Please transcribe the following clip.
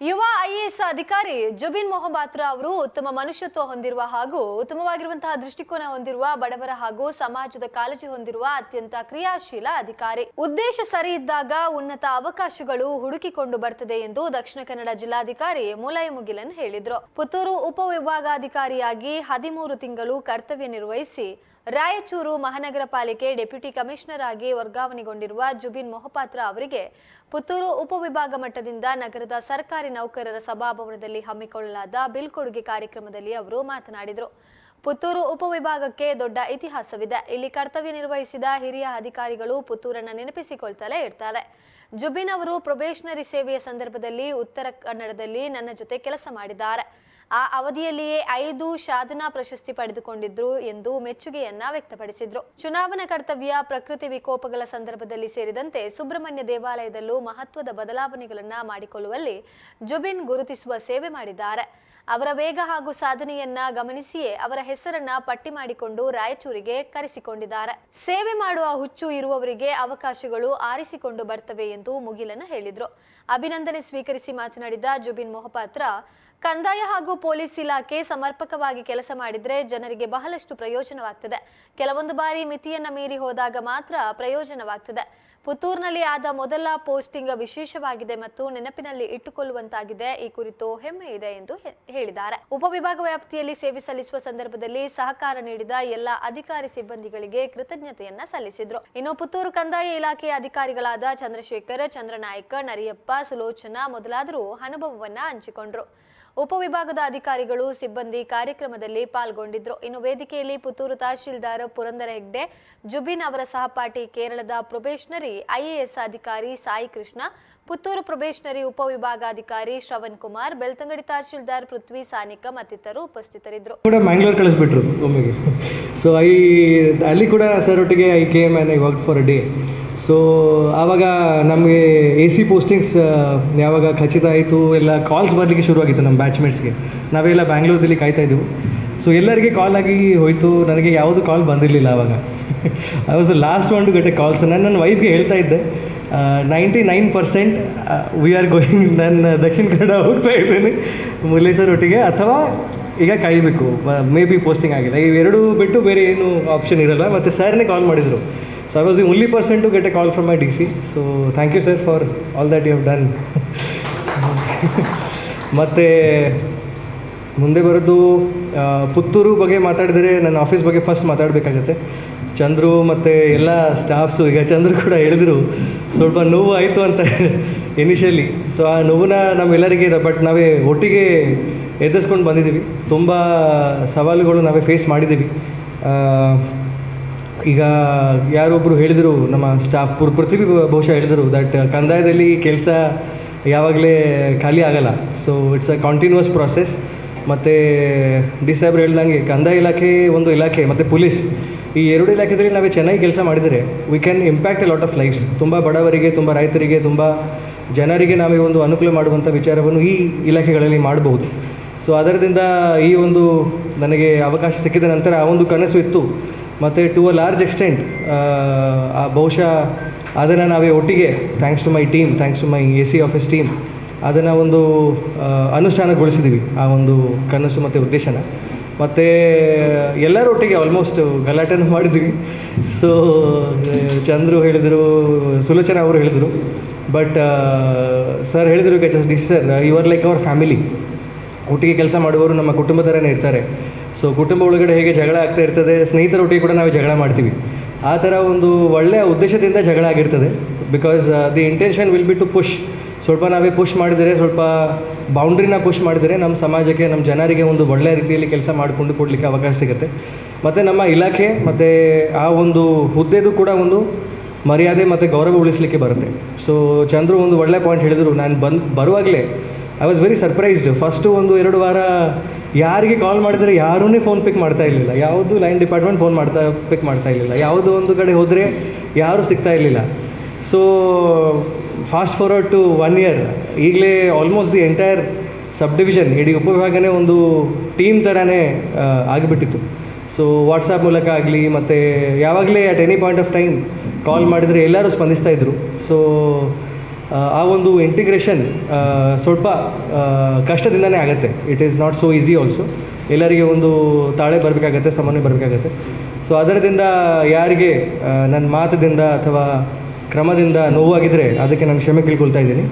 ಯುವ ಐಎಎಸ್ ಅಧಿಕಾರಿ ಜುಬಿನ್ ಮೊಹಬಾತ್ರ ಅವರು ಉತ್ತಮ ಮನುಷ್ಯತ್ವ ಹೊಂದಿರುವ ಹಾಗೂ ಉತ್ತಮವಾಗಿರುವಂತಹ ದೃಷ್ಟಿಕೋನ ಹೊಂದಿರುವ ಬಡವರ ಹಾಗೂ ಸಮಾಜದ ಕಾಳಜಿ ಹೊಂದಿರುವ ಅತ್ಯಂತ ಕ್ರಿಯಾಶೀಲ ಅಧಿಕಾರಿ. ಉದ್ದೇಶ ಸರಿ ಇದ್ದಾಗ ಉನ್ನತ ಅವಕಾಶಗಳು ಹುಡುಕಿಕೊಂಡು ಬರ್ತದೆ ಎಂದು ದಕ್ಷಿಣ ಕನ್ನಡ ಜಿಲ್ಲಾಧಿಕಾರಿ ಮುಲೈ ಮುಗಿಲನ್ ಹೇಳಿದ್ರು. ಪುತ್ತೂರು ಉಪವಿಭಾಗಾಧಿಕಾರಿಯಾಗಿ ಹದಿಮೂರು ತಿಂಗಳು ಕರ್ತವ್ಯ ನಿರ್ವಹಿಸಿ ರಾಯಚೂರು ಮಹಾನಗರ ಪಾಲಿಕೆ ಡೆಪ್ಯೂಟಿ ಕಮಿಷನರ್ ಆಗಿ ವರ್ಗಾವಣೆಗೊಂಡಿರುವ ಜುಬಿನ್ ಮೊಹಪಾತ್ರ ಅವರಿಗೆ ಪುತ್ತೂರು ಉಪವಿಭಾಗ ಮಟ್ಟದಿಂದ ನಗರದ ಸರ್ಕಾರಿ ನೌಕರರ ಸಭಾಭವನದಲ್ಲಿ ಹಮ್ಮಿಕೊಳ್ಳಲಾದ ಬೀಳ್ಕೊಡುಗೆ ಕಾರ್ಯಕ್ರಮದಲ್ಲಿ ಅವರು ಮಾತನಾಡಿದರು. ಪುತ್ತೂರು ಉಪವಿಭಾಗಕ್ಕೆ ದೊಡ್ಡ ಇತಿಹಾಸವಿದೆ. ಇಲ್ಲಿ ಕರ್ತವ್ಯ ನಿರ್ವಹಿಸಿದ ಹಿರಿಯ ಅಧಿಕಾರಿಗಳು ಪುತ್ತೂರನ್ನು ನೆನಪಿಸಿಕೊಳ್ತಲೇ ಇರ್ತಾರೆ. ಜುಬಿನ್ ಅವರು ಪ್ರೊಬೇಷನರಿ ಸೇವೆಯ ಸಂದರ್ಭದಲ್ಲಿ ಉತ್ತರ ಕನ್ನಡದಲ್ಲಿ ನನ್ನ ಜೊತೆ ಕೆಲಸ ಮಾಡಿದ್ದಾರೆ. ಆ ಅವಧಿಯಲ್ಲಿಯೇ ಐದು ಸಾಧನಾ ಪ್ರಶಸ್ತಿ ಪಡೆದುಕೊಂಡಿದ್ರು ಎಂದು ಮೆಚ್ಚುಗೆಯನ್ನ ವ್ಯಕ್ತಪಡಿಸಿದ್ರು. ಚುನಾವಣಾ ಕರ್ತವ್ಯ, ಪ್ರಕೃತಿ ವಿಕೋಪಗಳ ಸಂದರ್ಭದಲ್ಲಿ ಸೇರಿದಂತೆ ಸುಬ್ರಹ್ಮಣ್ಯ ದೇವಾಲಯದಲ್ಲೂ ಮಹತ್ವದ ಬದಲಾವಣೆಗಳನ್ನ ಮಾಡಿಕೊಳ್ಳುವಲ್ಲಿ ಜುಬಿನ್ ಗುರುತಿಸುವ ಸೇವೆ ಮಾಡಿದ್ದಾರೆ. ಅವರ ವೇಗ ಹಾಗೂ ಸಾಧನೆಯನ್ನ ಗಮನಿಸಿಯೇ ಅವರ ಹೆಸರನ್ನ ಪಟ್ಟಿ ಮಾಡಿಕೊಂಡು ರಾಯಚೂರಿಗೆ ಕರೆಸಿಕೊಂಡಿದ್ದಾರೆ. ಸೇವೆ ಮಾಡುವ ಹುಚ್ಚು ಇರುವವರಿಗೆ ಅವಕಾಶಗಳು ಆರಿಸಿಕೊಂಡು ಬರ್ತವೆ ಎಂದು ಮುಗಿಲನ ಹೇಳಿದ್ರು. ಅಭಿನಂದನೆ ಸ್ವೀಕರಿಸಿ ಮಾತನಾಡಿದ ಜುಬಿನ್ ಮೊಹಪಾತ್ರ ಕಂದಾಯ ಹಾಗೂ ಪೊಲೀಸ್ ಇಲಾಖೆ ಸಮರ್ಪಕವಾಗಿ ಕೆಲಸ ಮಾಡಿದರೆ ಜನರಿಗೆ ಬಹಳಷ್ಟು ಪ್ರಯೋಜನವಾಗ್ತದೆ. ಕೆಲವೊಂದು ಬಾರಿ ಮಿತಿಯನ್ನ ಮೀರಿ ಹೋದಾಗ ಮಾತ್ರ ಪ್ರಯೋಜನವಾಗ್ತದೆ. ಪುತ್ತೂರಿನಲ್ಲಿ ಆದ ಮೊದಲ ಪೋಸ್ಟಿಂಗ್ ವಿಶೇಷವಾಗಿದೆ ಮತ್ತು ನೆನಪಿನಲ್ಲಿ ಇಟ್ಟುಕೊಳ್ಳುವಂತಾಗಿದೆ. ಈ ಕುರಿತು ಹೆಮ್ಮೆ ಇದೆ ಎಂದು ಹೇಳಿದ್ದಾರೆ. ಉಪವಿಭಾಗ ವ್ಯಾಪ್ತಿಯಲ್ಲಿ ಸೇವೆ ಸಲ್ಲಿಸುವ ಸಂದರ್ಭದಲ್ಲಿ ಸಹಕಾರ ನೀಡಿದ ಎಲ್ಲ ಅಧಿಕಾರಿ ಸಿಬ್ಬಂದಿಗಳಿಗೆ ಕೃತಜ್ಞತೆಯನ್ನ ಸಲ್ಲಿಸಿದ್ರು. ಇನ್ನು ಪುತ್ತೂರು ಕಂದಾಯ ಇಲಾಖೆಯ ಅಧಿಕಾರಿಗಳಾದ ಚಂದ್ರಶೇಖರ್, ಚಂದ್ರನಾಯಕ, ನರಿಯಪ್ಪ, ಸುಲೋಚನಾ ಮೊದಲಾದರೂ ಅನುಭವವನ್ನ ಹಂಚಿಕೊಂಡ್ರು. ಉಪವಿಭಾಗದ ಅಧಿಕಾರಿಗಳು ಸಿಬ್ಬಂದಿ ಕಾರ್ಯಕ್ರಮದಲ್ಲಿ ಪಾಲ್ಗೊಂಡಿದ್ರು. ಇನ್ನು ವೇದಿಕೆಯಲ್ಲಿ ಪುತ್ತೂರು ತಹಶೀಲ್ದಾರ್ ಪುರಂದರ ಹೆಗ್ಡೆ ಜುಬಿನ್ ಅವರ ಸಹಪಾಠಿ ಕೇರಳದ ಪ್ರೊಬೇಷನರಿ ಐಎಎಸ್ ಅಧಿಕಾರಿ ಸಾಯಿ ಕೃಷ್ಣ, ಪುತ್ತೂರು ಪ್ರೊಬೇಷನರಿ ಉಪವಿಭಾಗಾಧಿಕಾರಿ ಶ್ರವಣ್ ಕುಮಾರ್, ಬೆಳ್ತಂಗಡಿ ತಹಶೀಲ್ದಾರ್ ಪೃಥ್ವಿ ಸಾನಿಕ ಮತ್ತಿತರರು ಉಪಸ್ಥಿತರಿದ್ದರು. ಕಳಿಸ್ಬಿಟ್ರು ಒಮ್ಮೆಗೆ. ಸೊ ಐ ಅಲ್ಲಿ ಕೂಡ ಸರ್ ಒಟ್ಟಿಗೆ I came I work for a day so ಆವಾಗ ನಮಗೆ ಎ ಸಿ ಪೋಸ್ಟಿಂಗ್ಸ್ ಯಾವಾಗ ಖಚಿತ ಆಯಿತು, ಎಲ್ಲ ಕಾಲ್ಸ್ ಬರಲಿಕ್ಕೆ ಶುರುವಾಗಿತ್ತು ನಮ್ಮ ಬ್ಯಾಚ್ಮೇಟ್ಸ್ಗೆ ನಾವೆಲ್ಲ ಬ್ಯಾಂಗ್ಳೂರಲ್ಲಿ ಕಾಯ್ತಾ ಇದ್ದೆವು ಸೊ ಎಲ್ಲರಿಗೆ ಕಾಲ್ ಆಗಿ ಹೋಯಿತು. ನನಗೆ ಯಾವುದು ಕಾಲ್ ಬಂದಿರಲಿಲ್ಲ ಆವಾಗ. I was last one to get a calls ನಾನು ನನ್ನ ವೈಫ್ಗೆ ಹೇಳ್ತಾ ಇದ್ದೆ. Ninety nine percent we are going ನನ್ನ ದಕ್ಷಿಣ ಕನ್ನಡ ಹೋಗ್ತಾ ಇದ್ದೇನೆ. ಮುರಳಿ ಒಟ್ಟಿಗೆ. ಅಥವಾ ಈಗ ಕಾಯಬೇಕು. ಮೇ ಬಿ ಪೋಸ್ಟಿಂಗ್ ಆಗಿದೆ ಇವೆರಡು ಬಿಟ್ಟು ಬೇರೆ ಏನು ಆಪ್ಷನ್ ಇರಲ್ಲ. ಮತ್ತು ಸರ್ನೇ ಕಾಲ್ ಮಾಡಿದರು. So I was the only person to get a call from my D C so thank you sir for all that you have done ಮತ್ತು ಮುಂದೆ ಬರೋದು ಪುತ್ತೂರು ಬಗ್ಗೆ ಮಾತಾಡಿದರೆ ನನ್ನ ಆಫೀಸ್ ಬಗ್ಗೆ ಫಸ್ಟ್ ಮಾತಾಡಬೇಕಾಗತ್ತೆ. ಚಂದ್ರು ಮತ್ತು ಎಲ್ಲ ಸ್ಟಾಫ್ಸು ಈಗ ಚಂದ್ರು ಕೂಡ ಹೇಳಿದ್ರು, ಸ್ವಲ್ಪ ನೋವು ಆಯಿತು ಅಂತ ಇನಿಷಿಯಲಿ ಸೊ ಆ ನೋವನ್ನ ನಮ್ಮೆಲ್ಲರಿಗೆ ಬಟ್ ನಾವೇ ಒಟ್ಟಿಗೆ ಎದುರಿಸ್ಕೊಂಡು ಬಂದಿದ್ದೀವಿ. ತುಂಬ ಸವಾಲುಗಳು ನಾವೇ ಫೇಸ್ ಮಾಡಿದ್ದೀವಿ. ಈಗ ಯಾರೊಬ್ಬರು ಹೇಳಿದರು, ನಮ್ಮ ಸ್ಟಾಫ್ ಪುರ್ ಪೃಥ್ವಿ ಬಹುಶಃ ಹೇಳಿದರು ದಟ್ ಕಂದಾಯದಲ್ಲಿ ಕೆಲಸ ಯಾವಾಗಲೇ ಖಾಲಿ ಆಗಲ್ಲ. So it's a continuous process ಮತ್ತು ಡಿ ಸಾಹೇಬ್ರು ಹೇಳ್ದಂಗೆ, ಕಂದಾಯ ಇಲಾಖೆ ಒಂದು ಇಲಾಖೆ, ಮತ್ತು ಪೊಲೀಸ್ ಈ ಎರಡು ಇಲಾಖೆದಲ್ಲಿ ನಾವೇ ಚೆನ್ನಾಗಿ ಕೆಲಸ ಮಾಡಿದರೆ we can impact lot of lives ತುಂಬ ಬಡವರಿಗೆ, ತುಂಬ ರೈತರಿಗೆ, ತುಂಬ ಜನರಿಗೆ ನಾವೇ ಒಂದು ಅನುಕೂಲ ಮಾಡುವಂಥ ವಿಚಾರವನ್ನು ಈ ಇಲಾಖೆಗಳಲ್ಲಿ ಮಾಡಬಹುದು ಸೊ ಅದರದಿಂದ ಈ ಒಂದು ನನಗೆ ಅವಕಾಶ ಸಿಕ್ಕಿದ ನಂತರ ಆ ಒಂದು ಕನಸು ಇತ್ತು. ಮತ್ತು ಟು ಅ ಲಾರ್ಜ್ ಎಕ್ಸ್ಟೆಂಟ್ ಆ ಬಹುಶಃ ಅದನ್ನು ನಾವೇ ಒಟ್ಟಿಗೆ thanks to my team thanks to my A C office team ಅದನ್ನು ಒಂದು ಅನುಷ್ಠಾನಗೊಳಿಸಿದ್ದೀವಿ ಆ ಒಂದು ಕನಸು ಮತ್ತು ಉದ್ದೇಶನ. ಮತ್ತು ಎಲ್ಲರೊಟ್ಟಿಗೆ ಆಲ್ಮೋಸ್ಟ್ ಗಲಾಟೆನೂ ಮಾಡಿದ್ವಿ. ಸೊ ಚಂದ್ರು ಹೇಳಿದರು, ಸುಲೋಚನಾ ಅವರು ಹೇಳಿದರು. ಬಟ್ ಸರ್ ಹೇಳಿದರು D sir you are like our family ಒಟ್ಟಿಗೆ ಕೆಲಸ ಮಾಡುವವರು ನಮ್ಮ ಕುಟುಂಬ ಥರನೇ ಇರ್ತಾರೆ. ಸೊ ಕುಟುಂಬ ಒಳಗಡೆ ಹೇಗೆ ಜಗಳ ಆಗ್ತಾ ಇರ್ತದೆ ಸ್ನೇಹಿತರೊಟ್ಟಿಗೆ ಕೂಡ ನಾವು ಜಗಳ ಮಾಡ್ತೀವಿ. ಆ ಥರ ಒಂದು ಒಳ್ಳೆಯ ಉದ್ದೇಶದಿಂದ ಜಗಳ ಆಗಿರ್ತದೆ. Because the intention will be to push ಸ್ವಲ್ಪ ನಾವೇ ಪುಷ್ ಮಾಡಿದರೆ, ಸ್ವಲ್ಪ ಬೌಂಡ್ರಿನ ಪುಷ್ ಮಾಡಿದರೆ ನಮ್ಮ ಸಮಾಜಕ್ಕೆ, ನಮ್ಮ ಜನರಿಗೆ ಒಂದು ಒಳ್ಳೆಯ ರೀತಿಯಲ್ಲಿ ಕೆಲಸ ಮಾಡಿಕೊಂಡು ಕೊಡಲಿಕ್ಕೆ ಅವಕಾಶ ಸಿಗುತ್ತೆ. ಮತ್ತು ನಮ್ಮ ಇಲಾಖೆ, ಮತ್ತು ಆ ಒಂದು ಹುದ್ದೆದು ಕೂಡ ಒಂದು ಮರ್ಯಾದೆ ಮತ್ತು ಗೌರವ ಉಳಿಸಲಿಕ್ಕೆ ಬರುತ್ತೆ. ಸೊ ಚಂದ್ರು ಒಂದು ಒಳ್ಳೆಯ ಪಾಯಿಂಟ್ ಹೇಳಿದರು. ನಾನು ಬಂದು, ಬರುವಾಗಲೇ I was very surprised first ಒಂದು ಎರಡು ವಾರ ಯಾರಿಗೆ ಕಾಲ್ ಮಾಡಿದರೆ ಯಾರೂ ಫೋನ್ ಪಿಕ್ ಮಾಡ್ತಾ ಇರಲಿಲ್ಲ. ಯಾವುದು ಲೈನ್ ಡಿಪಾರ್ಟ್ಮೆಂಟ್ ಫೋನ್ ಮಾಡ್ತಾ ಪಿಕ್ ಮಾಡ್ತಾ ಇರಲಿಲ್ಲ. ಯಾವುದೋ ಒಂದು ಕಡೆ ಹೋದರೆ ಯಾರೂ ಸಿಗ್ತಾ ಇರಲಿಲ್ಲ. So fast forward to one year ಈಗಲೇ almost the entire subdivision ಇಡೀ ಉಪವಿಭಾಗನೇ ಒಂದು ಟೀಮ್ ಥರನೇ ಆಗಿಬಿಟ್ಟಿತ್ತು. ಸೊ ವಾಟ್ಸಪ್ ಮೂಲಕ ಆಗಲಿ, ಮತ್ತು ಯಾವಾಗಲೇ at any point of time call ಮಾಡಿದರೆ ಎಲ್ಲರೂ ಸ್ಪಂದಿಸ್ತಾ ಇದ್ದರು ಸೊ ಆ, ಒಂದು ಇಂಟಿಗ್ರೇಷನ್ ಸ್ವಲ್ಪ ಕಷ್ಟದಿಂದನೇ ಆಗುತ್ತೆ. It is not so easy also ಎಲ್ಲರಿಗೆ ಒಂದು ತಾಳೆ ಬರಬೇಕಾಗತ್ತೆ ಸಮನ್ವಯ ಬರಬೇಕಾಗತ್ತೆ. ಸೊ ಅದರದಿಂದ ಯಾರಿಗೆ ನನ್ನ ಮಾತದಿಂದ ಅಥವಾ ಕ್ರಮದಿಂದ ನೋವಾಗಿದ್ದರೆ ಅದಕ್ಕೆ ನಾನು ಕ್ಷಮೆ ಕೇಳ್ಕೊಳ್ತಾ ಇದ್ದೀನಿ.